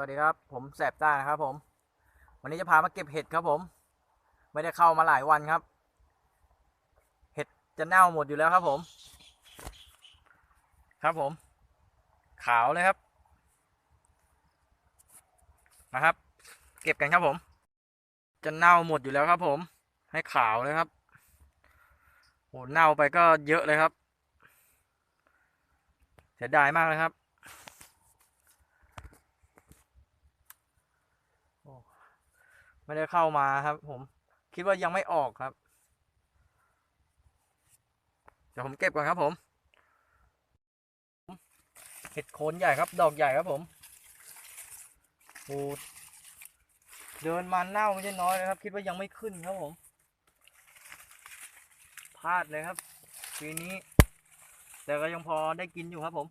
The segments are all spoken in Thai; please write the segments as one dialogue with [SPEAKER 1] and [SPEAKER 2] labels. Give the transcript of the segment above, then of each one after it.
[SPEAKER 1] วัสดีครับ ผมแสบต้านะครับผม วันนี้จะพามาเก็บเห็ดครับผม ไม่ได้เข้ามาหลายวันครับ เห็ดจะเน่าหมดอยู่แล้วครับผม ครับผม ขาวเลยครับ นะครับ เก็บกันครับผม จะเน่าหมดอยู่แล้วครับผม ให้ขาวเลยครับโหเน่าไปก็เยอะเลยครับ เสียดายมากเลยครับ ไม่ได้เข้ามาครับ ผม คิดว่ายังไม่ออกครับ เดี๋ยวผมเก็บก่อนครับผม เห็ดโคนใหญ่ครับ ดอกใหญ่ครับผมโอ้เดินมาเน่าไม่ใช่น้อยเลยครับ คิดว่ายังไม่ขึ้นครับผม พลาดเลยครับ ปีนี้ แต่ก็ยังพอได้กินอยู่ครับผม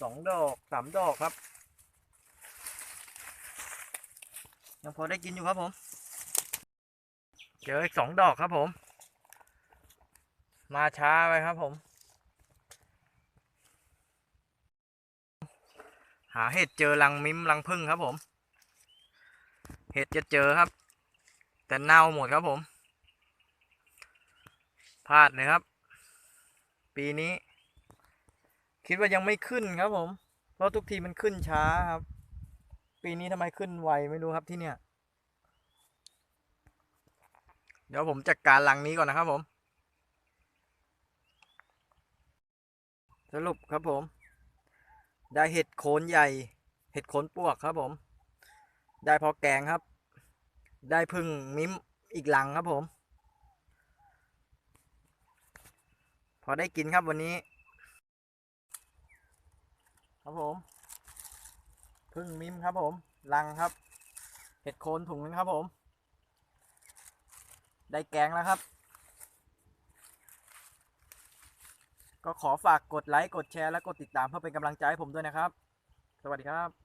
[SPEAKER 1] สองดอกสามดอกครับ ยังพอได้กินอยู่ครับผม เจออีกสองดอกครับผม มาช้าไปครับผม หาเห็ดเจอรังมิมรังพึ่งครับผม เห็ดจะเจอครับ แต่เน่าหมดครับผม พลาดเลยครับ ปีนี้ คิดว่ายังไม่ขึ้นครับผม เพราะทุกทีมันขึ้นช้าครับ ปีนี้ทำไมขึ้นไวไม่รู้ครับที่เนี่ย เดี๋ยวผมจัดการลังนี้ก่อนนะครับผม สรุปครับผม ได้เห็ดโคนใหญ่ เห็ดโคนปวกครับผม ได้พอแกงครับ ได้พึ่งมิ้มอีกหลังครับผม พอได้กินครับวันนี้ ครับผม พึ่งมิมครับผม ลังครับ เห็ดโคนถุงนึงครับผม ได้แกงแล้วครับ ก็ขอฝากกดไลค์ กดแชร์ และกดติดตามเพื่อเป็นกำลังใจให้ผมด้วยนะครับ สวัสดีครับ